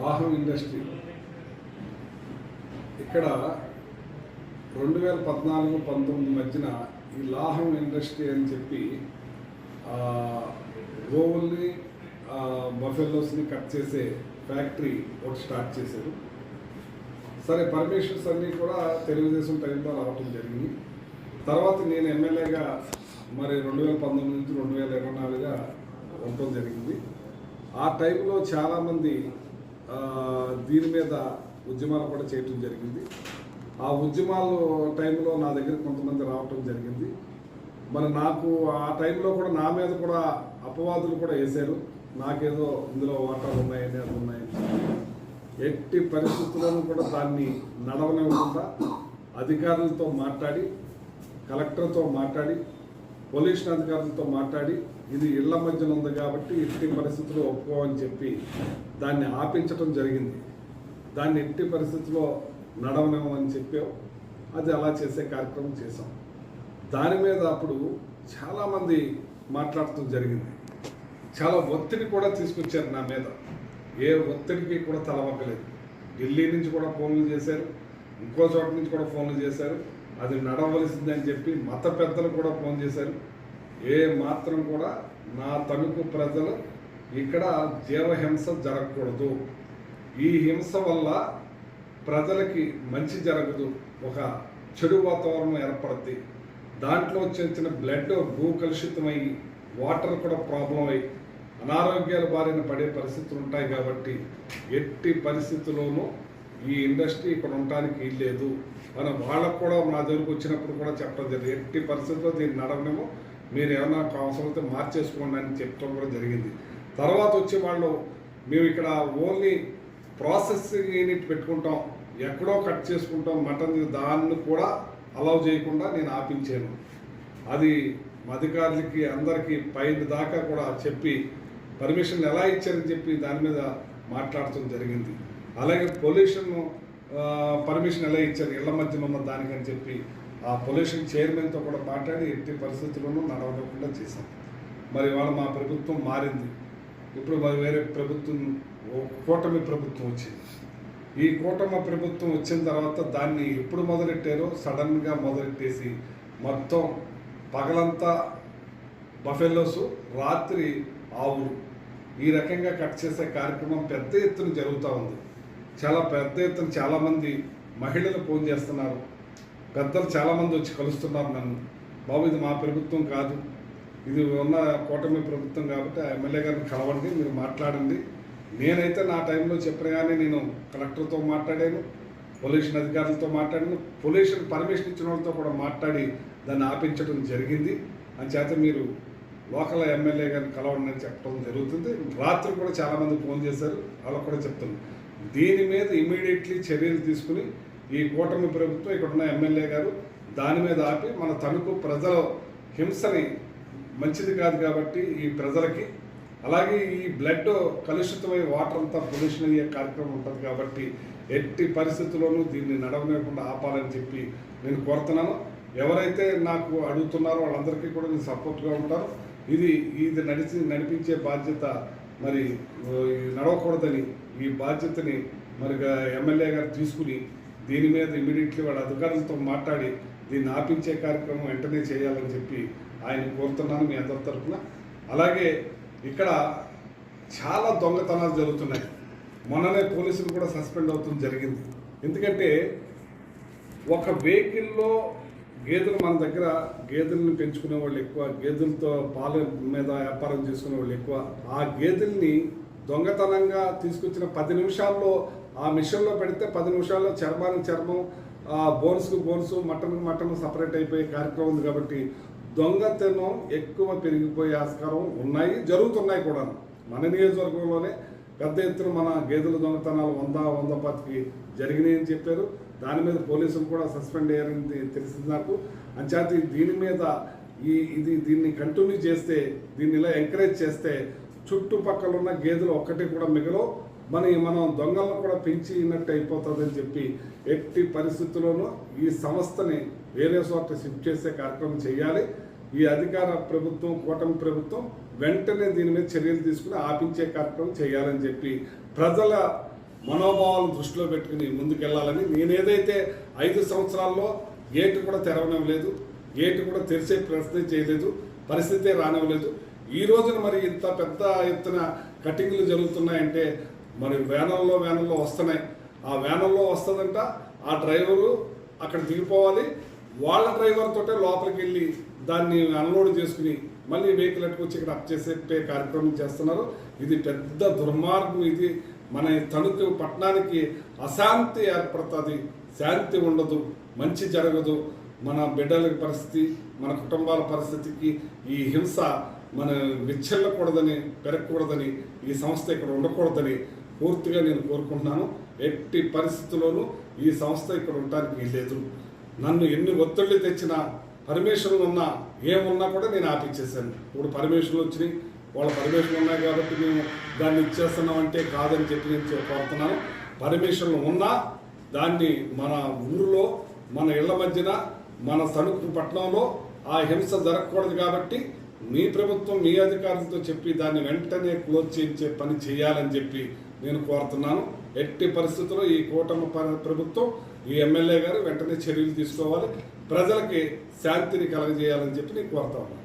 లాహం industry. ఇక్కడ రెండు వేల పద్నాలుగు పంతొమ్మిది మధ్యన ఈ లాహం ఇండస్ట్రీ అని చెప్పి గోవుల్ని బఫెల్లోస్ని కట్ చేసే ఫ్యాక్టరీ ఒకటి స్టార్ట్ చేశారు. సరే పర్మిషన్స్ అన్నీ కూడా తెలుగుదేశం టైంలో రావటం జరిగింది. తర్వాత నేను ఎమ్మెల్యేగా మరి రెండు వేల పంతొమ్మిది నుంచి రెండు వేల ఇరవై నాలుగుగా ఉండటం జరిగింది. ఆ టైంలో చాలామంది దీని మీద ఉద్యమాలు కూడా చేయటం జరిగింది. ఆ ఉద్యమాలు టైంలో నా దగ్గర కొంతమంది రావటం జరిగింది. మరి నాకు ఆ టైంలో కూడా నా మీద కూడా అపవాదులు కూడా వేశారు. నాకేదో ఇందులో వాటాలు ఉన్నాయని అది ఉన్నాయని ఎట్టి పరిస్థితుల్లోనూ కూడా దాన్ని నడవనివ్వకుండా అధికారులతో మాట్లాడి కలెక్టర్తో మాట్లాడి పోలీస్ అధికారులతో మాట్లాడి ఇది ఇళ్ళ మధ్యన ఉంది కాబట్టి ఎట్టి పరిస్థితుల్లో ఒప్పుకోమని చెప్పి దాన్ని ఆపించడం జరిగింది. దాన్ని ఎట్టి పరిస్థితుల్లో నడవనివ్వమని చెప్పాం అది అలా చేసే కార్యక్రమం చేశాం. దాని మీద అప్పుడు చాలామంది మాట్లాడటం జరిగింది. చాలా ఒత్తిడి కూడా తీసుకొచ్చారు నా మీద. ఏ ఒత్తిడికి కూడా తలవక్కలేదు ఢిల్లీ నుంచి కూడా ఫోన్లు చేశారు. ఇంకో చోట నుంచి కూడా ఫోన్లు చేశారు. అది నడవలసిందని చెప్పి మత పెద్దలు కూడా ఫోన్ చేశారు. ఏ మాత్రం కూడా నా తణుకు ప్రజలు ఇక్కడ జీవహింస జరగకూడదు. ఈ హింస వల్ల ప్రజలకి మంచి జరగదు. ఒక చెడు వాతావరణం ఏర్పడుద్ది. దాంట్లో వచ్చిన బ్లడ్ భూ కలుషితమై వాటర్ కూడా ప్రాబ్లం అయ్యి అనారోగ్యాల బారిన పడే పరిస్థితులు ఉంటాయి కాబట్టి ఎట్టి పరిస్థితుల్లోనూ ఈ ఇండస్ట్రీ ఇక్కడ ఉండటానికి లేదు మనం వాళ్ళకు కూడా మా దగ్గరకు వచ్చినప్పుడు కూడా చెప్పడం జరిగింది. ఎట్టి పరిస్థితుల్లో దీన్ని నడవనేమో మీరు ఏమైనా అవసరమైతే మార్చేసుకోండి అని చెప్పడం కూడా జరిగింది. తర్వాత వచ్చే వాళ్ళు మేము ఇక్కడ ఓన్లీ ప్రాసెసింగ్ యూనిట్ పెట్టుకుంటాం ఎక్కడో కట్ చేసుకుంటాం మటన్ దాన్ని కూడా అలౌ చేయకుండా నేను ఆపించాను. అది అధికారులకి అందరికీ పైన దాకా కూడా చెప్పి పర్మిషన్ ఎలా ఇచ్చారని చెప్పి దాని మీద మాట్లాడటం జరిగింది. అలాగే పొల్యూషన్ పర్మిషన్ ఎలా ఇచ్చారు ఇళ్ళ మధ్యన ఉన్న దానికని చెప్పి ఆ పొల్యూషన్ చైర్మన్తో కూడా మాట్లాడి ఎట్టి పరిస్థితుల్లోనూ నడవకుండా చేశాం. మరి వాళ్ళ మా ప్రభుత్వం మారింది. ఇప్పుడు మరి వేరే ప్రభుత్వం ఓ కూటమి ప్రభుత్వం వచ్చింది. ఈ కూటమి ప్రభుత్వం వచ్చిన తర్వాత దాన్ని ఎప్పుడు మొదలెట్టారో సడన్గా మొదలెట్టేసి మొత్తం పగలంతా బఫెల్లోస్ రాత్రి ఆవులు. ఈ రకంగా కట్ చేసే కార్యక్రమం పెద్ద ఎత్తున జరుగుతూ ఉంది. చాలా పెద్ద ఎత్తున చాలామంది మహిళలు ఫోన్ చేస్తున్నారు. పెద్దలు చాలామంది వచ్చి కలుస్తున్నారు నన్ను. బాబు ఇది మా ప్రభుత్వం కాదు. ఇది ఉన్న కూటమి ప్రభుత్వం కాబట్టి ఆ ఎమ్మెల్యే గారిని కలవండి మీరు మాట్లాడండి. నేనైతే నా టైంలో చెప్పగానే నేను కలెక్టర్తో మాట్లాడాను పొల్యూషన్ అధికారులతో మాట్లాడాను. పొల్యూషన్ పర్మిషన్ ఇచ్చిన వాళ్ళతో కూడా మాట్లాడి దాన్ని ఆపించడం జరిగింది. అని మీరు లోకల్ ఎమ్మెల్యే గారిని కలవండి అని చెప్పడం జరుగుతుంది. రాత్రి కూడా చాలామంది ఫోన్ చేశారు. వాళ్ళకు కూడా చెప్తున్నాను. దీని మీద ఇమీడియట్లీ చర్యలు తీసుకుని ఈ కూటమి ప్రభుత్వం ఇక్కడ ఉన్న ఎమ్మెల్యే గారు దాని మీద ఆపి మన తణుకు ప్రజల హింసని మంచిది కాదు కాబట్టి ఈ ప్రజలకి అలాగే ఈ బ్లడ్ కలుషితమై వాటర్ అంతా పొల్యూషన్ అయ్యే కార్యక్రమం ఉంటుంది కాబట్టి ఎట్టి పరిస్థితుల్లోనూ దీన్ని నడవలేకుండా ఆపాలని చెప్పి నేను కోరుతున్నాను. ఎవరైతే నాకు అడుగుతున్నారో వాళ్ళందరికీ కూడా నేను సపోర్ట్గా ఉంటాను. ఇది ఇది నడిచి నడిపించే బాధ్యత మరి నడవకూడదని ఈ బాధ్యతని మరి ఎమ్మెల్యే గారు తీసుకుని దీని మీద ఇమీడియట్లీ వాళ్ళ అధికారులతో మాట్లాడి దీన్ని ఆపించే కార్యక్రమం వెంటనే చేయాలని చెప్పి ఆయన కోరుతున్నాను మీ అందరి తరఫున. అలాగే ఇక్కడ చాలా దొంగతనాలు జరుగుతున్నాయి. మొన్ననే పోలీసులు కూడా సస్పెండ్ అవుతుంది జరిగింది. ఎందుకంటే ఒక వెహికల్లో గేదెలు మన దగ్గర గేదెలను పెంచుకునే వాళ్ళు ఎక్కువ గేదెలతో పాల మీద వ్యాపారం చేసుకునే వాళ్ళు ఎక్కువ. ఆ గేదెల్ని దొంగతనంగా తీసుకొచ్చిన పది నిమిషాల్లో ఆ మిషన్లో పెడితే పది నిమిషాల్లో చర్మానికి చర్మం ఆ బోన్స్ మటన్ మటన్ సపరేట్ అయిపోయే కార్యక్రమం ఉంది కాబట్టి దొంగతనం ఎక్కువ పెరిగిపోయే ఆస్కారం ఉన్నాయి జరుగుతున్నాయి కూడా మన నియోజకవర్గంలోనే పెద్ద ఎత్తున మన గేదెల దొంగతనాలు వంద వంద పతికి జరిగినాయని చెప్పారు. దాని మీద పోలీసులు కూడా సస్పెండ్ అయ్యారని తెలిసింది నాకు. అంచేత దీని మీద ఈ ఇది దీన్ని కంటిన్యూ చేస్తే దీన్ని ఇలా ఎంకరేజ్ చేస్తే చుట్టుపక్కల ఉన్న గేదెలు ఒక్కటి కూడా మిగలవు. మన మనం దొంగలను కూడా పెంచినట్టు అయిపోతుందని చెప్పి ఎట్టి పరిస్థితుల్లోనూ ఈ సంస్థని వేరే చోట షిఫ్ట్ చేసే కార్యక్రమం చేయాలి. ఈ అధికార ప్రభుత్వం కూటమి ప్రభుత్వం వెంటనే దీని మీద చర్యలు తీసుకుని ఆపించే కార్యక్రమం చేయాలని చెప్పి ప్రజల మనోభావాలను దృష్టిలో పెట్టుకుని ముందుకెళ్ళాలని నేను ఏదైతే ఐదు సంవత్సరాల్లో గేటు కూడా తెరవడం లేదు గేటు కూడా తెరిచే ప్రశ్న చేయలేదు పరిస్థితే రానివ్వలేదు. ఈ రోజున మరి ఇంత పెద్ద ఎత్తున కటింగ్లు జరుగుతున్నాయంటే మరి వ్యానంలో వ్యానంలో వస్తున్నాయి ఆ వ్యానంలో వస్తుందంట ఆ డ్రైవరు అక్కడ దిగిపోవాలి. వాళ్ళ డ్రైవర్ తోటే లోపలికి వెళ్ళి దాన్ని అన్లోడ్ చేసుకుని మళ్ళీ వెహికల్ వచ్చి ఇక్కడ అప్ చేసే కార్యక్రమం చేస్తున్నారు. ఇది పెద్ద దుర్మార్గం ఇది. మన తణుకు పట్టణానికి అశాంతి ఏర్పడుతుంది. శాంతి ఉండదు మంచి జరగదు. మన బిడ్డల పరిస్థితి మన కుటుంబాల పరిస్థితికి ఈ హింస మన విచ్చెల్లకూడదని పెరగకూడదని ఈ సంస్థ ఇక్కడ ఉండకూడదని పూర్తిగా నేను కోరుకుంటున్నాను. ఎట్టి పరిస్థితుల్లోనూ ఈ సంస్థ ఇక్కడ ఉండటానికి లేదు నన్ను ఎన్ని ఒత్తిళ్ళు తెచ్చినా పర్మిషన్లు ఉన్నా ఏమున్నా కూడా నేను ఆపిచ్చేసాను ఇప్పుడు పర్మిషన్లు వచ్చినాయి. వాళ్ళ పర్మిషన్లు ఉన్నాయి కాబట్టి మేము దాన్ని ఇచ్చేస్తున్నాం అంటే కాదని చెప్పి నేను కోరుతున్నాను. పర్మిషన్లు ఉన్నా దాన్ని మన ఊరిలో మన ఇళ్ళ మధ్యన మన సణుకు పట్టణంలో ఆ హింస జరగకూడదు కాబట్టి మీ ప్రభుత్వం మీ అధికారులతో చెప్పి దాన్ని వెంటనే క్లోజ్ చేయించే పని చేయాలని చెప్పి నేను కోరుతున్నాను ఎట్టి పరిస్థితుల్లో ఈ కూటమి ప్రభుత్వం ఈ ఎమ్మెల్యే గారు వెంటనే చర్యలు తీసుకోవాలి. ప్రజలకి శాంతిని కలగజేయాలని చెప్పి నేను కోరుతా ఉన్నాను.